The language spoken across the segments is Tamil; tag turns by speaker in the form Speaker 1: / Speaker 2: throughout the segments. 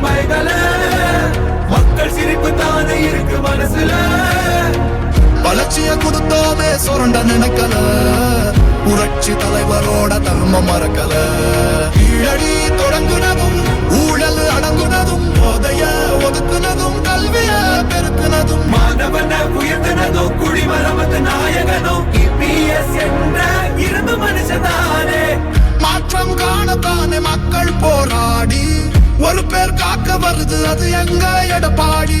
Speaker 1: கண்டு மக்கள் சிரிப்பு தானே இருக்கு மனசுல
Speaker 2: வளர்ச்சிய கொடுத்தோமே சுரண்ட நினைக்கல புரட்சி தலைவரோட தர்மம் மறக்கல கீழடி தொடங்குனதும் ஊழல் அடங்குனதும் போதைய ஒதுக்குனதும் கல்விய பெருக்குனதும்
Speaker 1: மாணவன உயர்த்தினதும் குடிமரமத்து
Speaker 2: அது எங்க எடப்பாடி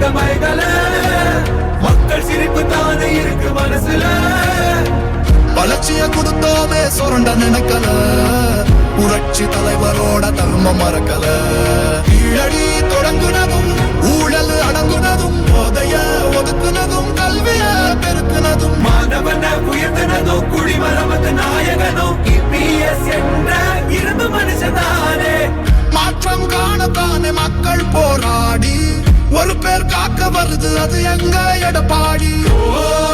Speaker 1: வந்த மலைகள. மக்கள் சிரிப்பு தானே இருக்கு மனசுல.
Speaker 2: வளர்ச்சிய கொடுத்தோமே சுரண்ட நினைக்கல. புரட்சி தலைவரோட தர்ம மறக்கலை. வருது அது எங்க எடப்பாடி. ஓ